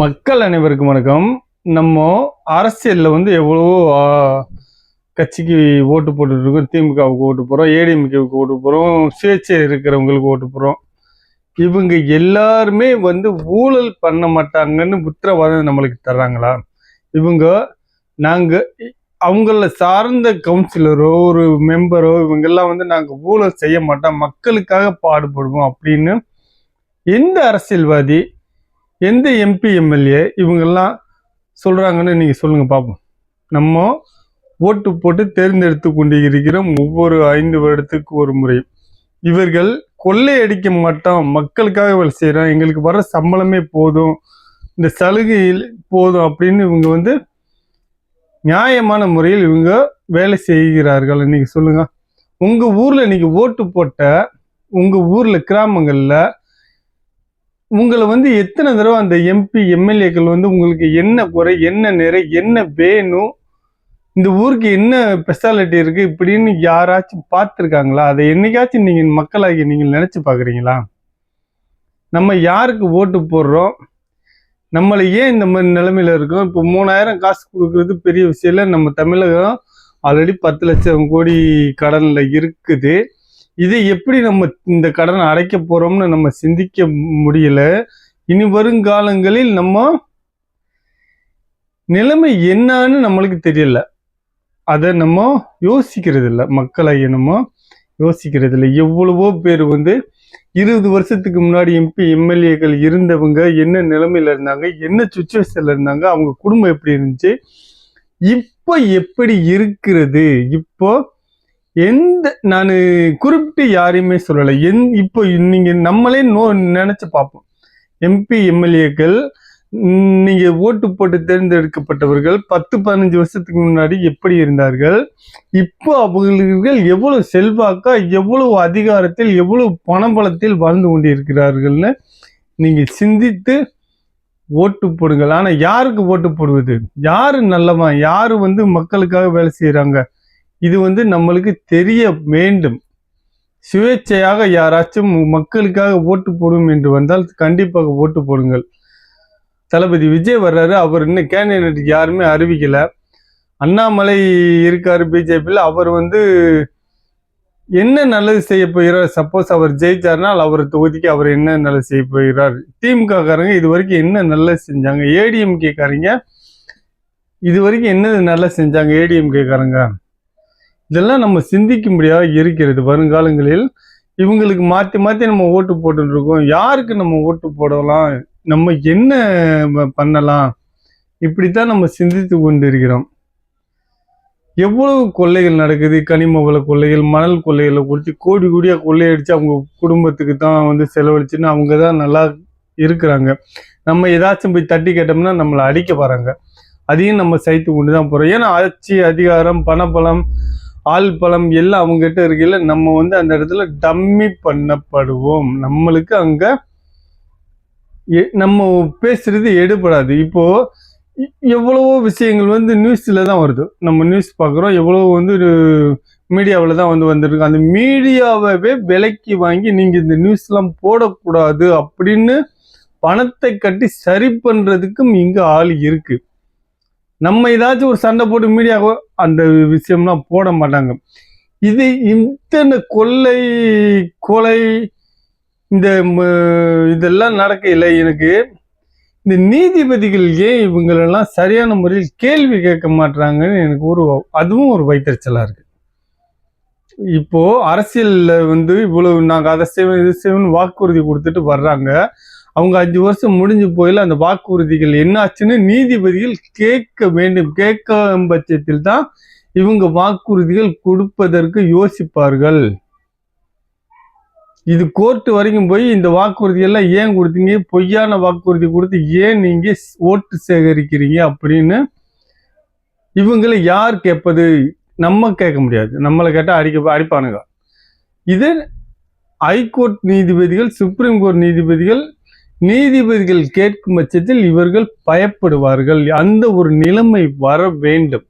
மக்கள் அனைவருக்கும் வணக்கம். நம்ம அரசியலில் வந்து எவ்வளவோ கட்சிக்கு ஓட்டு போட்டுட்டு இருக்கோம் திமுகவுக்கு ஓட்டு போகிறோம் ஏடிஎம்கேவுக்கு ஓட்டு போகிறோம் சுயேட்சை இருக்கிறவங்களுக்கு ஓட்டு போகிறோம் இவங்க எல்லாருமே வந்து ஊழல் பண்ண மாட்டாங்கன்னு உத்தரவாதம் நம்மளுக்கு தர்றாங்களா? இவங்க நாங்கள் அவங்கள சார்ந்த கவுன்சிலரோ ஒரு மெம்பரோ இவங்கெல்லாம் வந்து நாங்கள் ஊழல் செய்ய மாட்டோம் மக்களுக்காக பாடுபடுவோம் அப்படின்னு எந்த அரசியல்வாதி எந்த எம்பி எம்எல்ஏ இவங்கெல்லாம் சொல்கிறாங்கன்னு நீங்கள் சொல்லுங்கள் பார்ப்போம் நம்ம ஓட்டு போட்டு தேர்ந்தெடுத்து கொண்டு இருக்கிறோம் ஒவ்வொரு ஐந்து வருடத்துக்கு ஒரு முறை. இவர்கள் கொள்ளையடிக்க மாட்டோம் மக்களுக்காக வேலை செய்கிறோம் எங்களுக்கு வர சம்பளமே போதும் இந்த சலுகையில் போதும் அப்படின்னு இவங்க வந்து நியாயமான முறையில் இவங்க வேலை செய்கிறார்கள். நீங்கள் சொல்லுங்கள் உங்கள் ஊரில் நீங்கள் ஓட்டு போட்ட உங்கள் ஊரில் கிராமங்களில் உங்களை வந்து எத்தனை தடவை அந்த எம்பி எம்எல்ஏக்கள் வந்து உங்களுக்கு என்ன குறை என்ன நிறை என்ன வேணும் இந்த ஊருக்கு என்ன ஸ்பெஷாலிட்டி இருக்குது இப்படின்னு யாராச்சும் பார்த்துருக்காங்களா? அதை என்னைக்காச்சும் நீங்கள் மக்களாகி நீங்கள் நினச்சி பார்க்குறீங்களா? நம்ம யாருக்கு ஓட்டு போடுறோம்? நம்மளை ஏன் இந்த மாதிரி நிலமையில இருக்கோம்? இப்போ மூணாயிரம் காசு கொடுக்கறது பெரிய விஷயம் இல்லை. நம்ம தமிழகம் ஆல்ரெடி பத்து லட்சம் கோடி கடனில் இருக்குது. இதை எப்படி நம்ம இந்த கடனை அடைக்க போறோம்னு நம்ம சிந்திக்க முடியல. இனி வருங்காலங்களில் நம்ம நிலைமை என்னன்னு நம்மளுக்கு தெரியல. அதை நம்ம யோசிக்கிறது இல்லை மக்களை என்னமோ யோசிக்கிறது இல்லை எவ்வளவோ பேர் வந்து இருபது வருஷத்துக்கு முன்னாடி எம்பி எம்எல்ஏக்கள் இருந்தவங்க என்ன நிலைமையில இருந்தாங்க என்ன சுச்சுவேஷன்ல இருந்தாங்க அவங்க குடும்பம் எப்படி இருந்துச்சு இப்போ எப்படி இருக்கிறது? இப்போ எந்த நான் குறிப்பிட்டு யாரையுமே சொல்லலை. எந் இப்போ நீங்கள் நம்மளே நோ நினச்சி பார்ப்போம். எம்பி எம்எல்ஏக்கள் நீங்கள் ஓட்டு போட்டு தேர்ந்தெடுக்கப்பட்டவர்கள் பத்து பதினஞ்சு வருஷத்துக்கு முன்னாடி எப்படி இருந்தார்கள்? இப்போ அவர்கள் எவ்வளவு செல்வாக்கா எவ்வளவு அதிகாரத்தில் எவ்வளவு பணபலத்தில் வாழ்ந்து கொண்டிருக்கிறார்கள்னு நீங்கள் சிந்தித்து ஓட்டு போடுங்கள். ஆனால் யாருக்கு ஓட்டு போடுவது? யார் நல்லவன்? யார் வந்து மக்களுக்காக வேலை செய்கிறாங்க இது வந்து நம்மளுக்கு தெரிய வேண்டும். சுயேட்சையாக யாராச்சும் மக்களுக்காக ஓட்டு போடும் என்று வந்தால் கண்டிப்பாக ஓட்டு போடுங்கள். தளபதி விஜய் வர்றாரு அவர் இன்னும் கேண்டிடேட் யாருமே அறிவிக்கல. அண்ணாமலை இருக்காரு பிஜேபியில் அவர் வந்து என்ன நல்லது செய்ய போகிறார்? சப்போஸ் அவர் ஜெயிச்சார்னால் அவர் தொகுதிக்கு அவர் என்ன நல்லது செய்ய போகிறார்? திமுகக்காரங்க இது வரைக்கும் என்ன நல்லது செஞ்சாங்க? ஏடிஎம்கேக்காரங்க இது வரைக்கும் என்ன நல்லா செஞ்சாங்க ஏடிஎம்கேக்காரங்க இதெல்லாம் நம்ம சிந்திக்கும்படியாக இருக்கிறது. வருங்காலங்களில் இவங்களுக்கு மாற்றி மாற்றி நம்ம ஓட்டு போட்டுருக்கோம் இருக்கோம் யாருக்கு நம்ம ஓட்டு போடலாம்? நம்ம என்ன பண்ணலாம்? இப்படித்தான் நம்ம சிந்தித்து கொண்டு இருக்கிறோம் எவ்வளவு கொள்ளைகள் நடக்குது? கனிம வள கொள்ளைகள் மணல் கொள்ளைகளை குறித்து கோடி கோடியாக கொள்ளையடித்து அவங்க குடும்பத்துக்கு தான் வந்து செலவழிச்சுன்னு அவங்க தான் நல்லா இருக்கிறாங்க. நம்ம ஏதாச்சும் போய் தட்டி கேட்டோம்னா நம்மளை அடிக்க வராங்க. அதையும் நம்ம சைத்து கொண்டு தான் போகிறோம் ஏன்னா ஆட்சி அதிகாரம் பணபலம் ஆள் பலம் எல்லாம் அவங்ககிட்ட இருக்கையில் நம்ம வந்து அந்த இடத்துல டம்மி பண்ணப்படுவோம். நம்மளுக்கு அங்கே எ- நம்ம பேசுறது எடுபடாது. இப்போ எவ்வளவோ விஷயங்கள் வந்து நியூஸில் தான் வருது. நம்ம நியூஸ் பார்க்குறோம். எவ்வளோ வந்து மீடியாவில் தான் வந்து வந்திருக்கு. அந்த மீடியாவே விலைக்கு வாங்கி நீங்கள் இந்த நியூஸ்லாம் போடக்கூடாது அப்படின்னு பணத்தை கட்டி சரி பண்ணுறதுக்கும் இங்கே ஆள் இருக்குது நம்ம ஏதாச்சும் ஒரு சண்டை போட்டு மீடியாவோ அந்த விஷயம்லாம் போட மாட்டாங்க. இது இத்தனை கொள்ளை கொலை இந்த இதெல்லாம் நடக்கையில் எனக்கு இந்த நீதிபதிகள் ஏன் இவங்களெல்லாம் சரியான முறையில் கேள்வி கேட்க மாட்றாங்கன்னு எனக்கு ஒரு அதுவும் ஒரு வைத்தறிச்சலாக இருக்கு. இப்போ அரசியல்ல வந்து இவ்வளவு நாங்க அதை செய்வோம் இது செய்வோம்னு வாக்குறுதி கொடுத்துட்டு வர்றாங்க. அவங்க அஞ்சு வருஷம் முடிஞ்சு போயில அந்த வாக்குறுதிகள் என்னாச்சுன்னு நீதிபதிகள் கேட்க வேண்டும். கேட்கும் பட்சத்தில் தான் இவங்க வாக்குறுதிகள் கொடுப்பதற்கு யோசிப்பார்கள். இது கோர்ட்டு வரைக்கும் போய் இந்த வாக்குறுதி எல்லாம் ஏன் கொடுத்தீங்க? பொய்யான வாக்குறுதி கொடுத்து ஏன் நீங்க ஓட்டு சேகரிக்கிறீங்க அப்படின்னு இவங்களை யார் கேட்பது? நம்ம கேட்க முடியாது. நம்மளை கேட்டால் அடிக்க அடிப்பானுங்க. இது ஹைகோர்ட் நீதிபதிகள் சுப்ரீம் கோர்ட் நீதிபதிகள் நீதிபதிகள் கேட்கும் பட்சத்தில் இவர்கள் பயப்படுவார்கள். அந்த ஒரு நிலைமை வர வேண்டும்.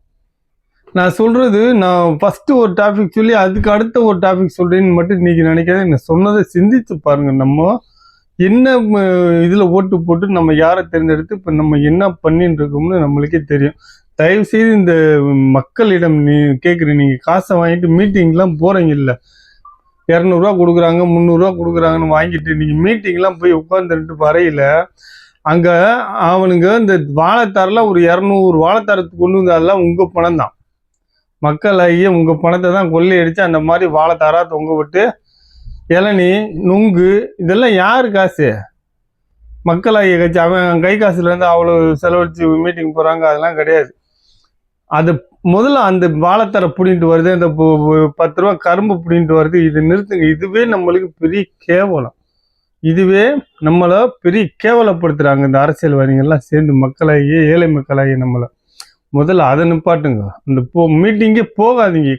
நான் சொல்றது நான் ஃபர்ஸ்ட் ஒரு டாபிக் சொல்லி அதுக்கு அடுத்த ஒரு டாபிக் சொல்றேன்னு மட்டும் இன்றைக்கி நினைக்காத நான் சொன்னதை சிந்திச்சு பாருங்க. நம்ம என்ன இதில் ஓட்டு போட்டு நம்ம யாரை தேர்ந்தெடுத்து இப்போ நம்ம என்ன பண்ணிட்டு இருக்கோம்னு நம்மளுக்கே தெரியும். தயவு செய்து இந்த மக்களிடம் நீ கேட்குறேன் நீங்கள் காசை வாங்கிட்டு மீட்டிங்லாம் போகிறீங்க இல்லை இரநூறுவா கொடுக்குறாங்க முந்நூறுரூவா கொடுக்குறாங்கன்னு வாங்கிட்டு நீங்கள் மீட்டிங்லாம் போய் உட்காந்துட்டு வரையில அங்கே அவனுங்க இந்த வாழைத்தாரெல்லாம் ஒரு இரநூறு வாழைத்தாரத்துக்கு கொண்டு வந்து அதெல்லாம் உங்கள் பணம் தான். மக்கள் ஐயா பணத்தை தான் கொள்ளையடிச்சு அந்த மாதிரி வாழைத்தாரா தொங்க விட்டு இளநி நுங்கு இதெல்லாம் யார் காசு? மக்கள் ஐயா கட்சி அவன் கை காசுலேருந்து அவ்வளோ செலவழித்து செலவழிச்சு மீட்டிங் போகிறாங்க அதெல்லாம் கிடையாது. அது முதல்ல அந்த வாழைத்தரை பிடின்ட்டு வருது அந்த பத்து ரூபா கரும்பு பிடின்ட்டு வருது. இது நிறுத்துங்க. இதுவே நம்மளுக்கு பெரிய கேவலம். இதுவே நம்மளை பெரிய கேவலப்படுத்துகிறாங்க இந்த அரசியல்வாதிகள்லாம் சேர்ந்து மக்களாகிய ஏழை மக்களாகிய நம்மளை. முதல்ல அதை நிப்பாட்டுங்க. அந்த போ மீட்டிங்கே போகாதீங்க.